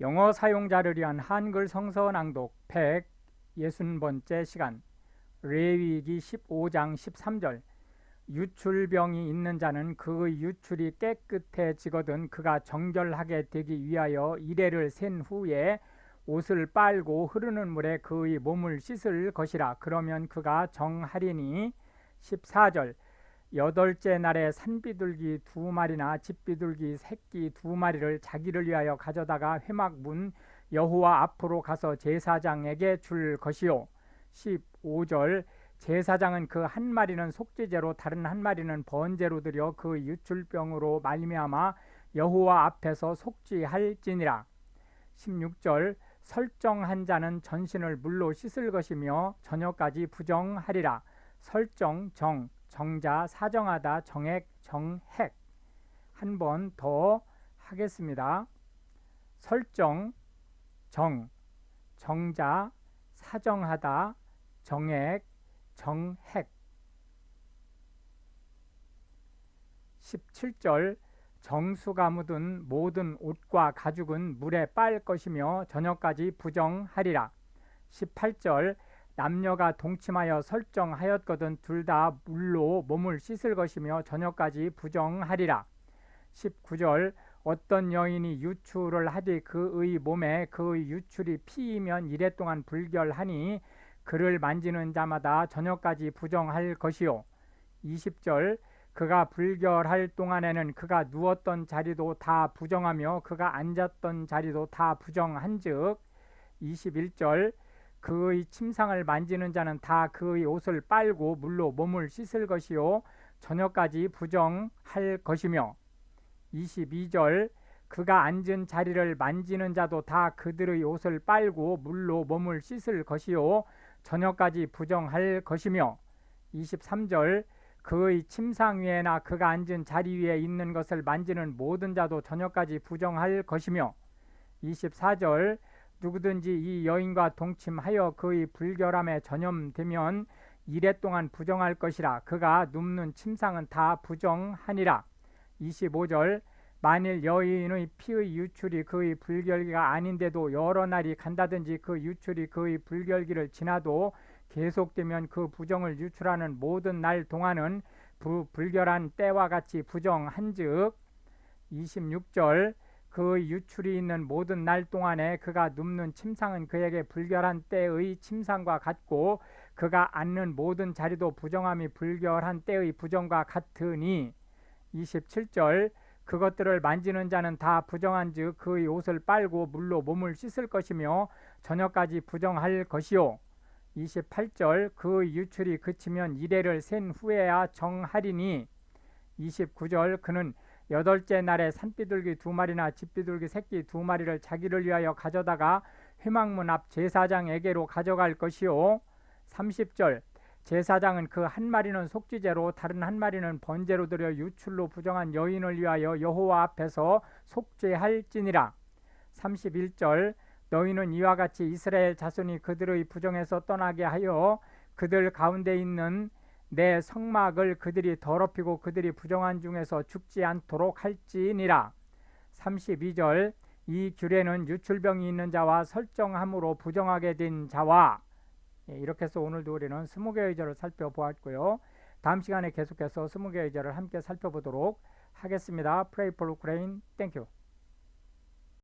영어 사용자를 위한 한글 성서 낭독 160번째 시간 레위기 15장 13절. 유출병이 있는 자는 그의 유출이 깨끗해지거든 그가 정결하게 되기 위하여 이래를 센 후에 옷을 빨고 흐르는 물에 그의 몸을 씻을 것이라. 그러면 그가 정하리니 14절 여덟째 날에 산비둘기 두 마리나 집비둘기 새끼 두 마리를 자기를 위하여 가져다가 회막 문 여호와 앞으로 가서 제사장에게 줄 것이요. 15절 제사장은 그 한 마리는 속죄제로 다른 한 마리는 번제로 드려 그 유출병으로 말미암아 여호와 앞에서 속죄할지니라. 16절 설정한 자는 전신을 물로 씻을 것이며 저녁까지 부정하리라. 설정 정 정자 사정하다 정액 정핵. 한 번 더 하겠습니다. 설정 정. 정자 사정하다 정액 정핵. 17절. 정수가 묻은 모든 옷과 가죽은 물에 빨 것이며 저녁까지 부정하리라. 18절 남녀가 동침하여 설정하였거든 둘 다 물로 몸을 씻을 것이며 저녁까지 부정하리라. 19절 어떤 여인이 유출을 하되 그의 몸에 그의 유출이 피이면 이래 동안 불결하니 그를 만지는 자마다 저녁까지 부정할 것이요. 20절 그가 불결할 동안에는 그가 누웠던 자리도 다 부정하며 그가 앉았던 자리도 다 부정한즉 21절 그의 침상을 만지는 자는 다 그의 옷을 빨고 물로 몸을 씻을 것이요. 저녁까지 부정할 것이며. 22절 그가 앉은 자리를 만지는 자도 다 그들의 옷을 빨고 물로 몸을 씻을 것이요. 저녁까지 부정할 것이며. 23절 그의 침상 위에나 그가 앉은 자리 위에 있는 것을 만지는 모든 자도 저녁까지 부정할 것이며. 24절 누구든지 이 여인과 동침하여 그의 불결함에 전염되면 이래 동안 부정할 것이라 그가 눕는 침상은 다 부정하니라. 25절 만일 여인의 피의 유출이 그의 불결기가 아닌데도 여러 날이 간다든지 그 유출이 그의 불결기를 지나도 계속되면 그 부정을 유출하는 모든 날 동안은 부, 불결한 때와 같이 부정한즉 26절 그 유출이 있는 모든 날 동안에 그가 눕는 침상은 그에게 불결한 때의 침상과 같고 그가 앉는 모든 자리도 부정함이 불결한 때의 부정과 같으니. 27절 그것들을 만지는 자는 다 부정한즉 그의 옷을 빨고 물로 몸을 씻을 것이며 저녁까지 부정할 것이요. 28절 그 유출이 그치면 이래를 센 후에야 정하리니. 29절 그는 여덟째 날에 산비둘기 두 마리나 집비둘기 새끼 두 마리를 자기를 위하여 가져다가 회막문 앞 제사장에게로 가져갈 것이요. 30절 제사장은 그 한 마리는 속죄제로 다른 한 마리는 번제로 드려 유출로 부정한 여인을 위하여 여호와 앞에서 속죄할지니라. 31절 너희는 이와 같이 이스라엘 자손이 그들의 부정에서 떠나게 하여 그들 가운데 있는 내 성막을 그들이 더럽히고 그들이 부정한 중에서 죽지 않도록 할지니라. 32절 이 규례는 유출병이 있는 자와 설정함으로 부정하게 된 자와 예, 이렇게 해서 오늘도 우리는 스무 개의 절을 살펴보았고요. 다음 시간에 계속해서 스무 개의 절을 함께 살펴보도록 하겠습니다. Pray for Ukraine.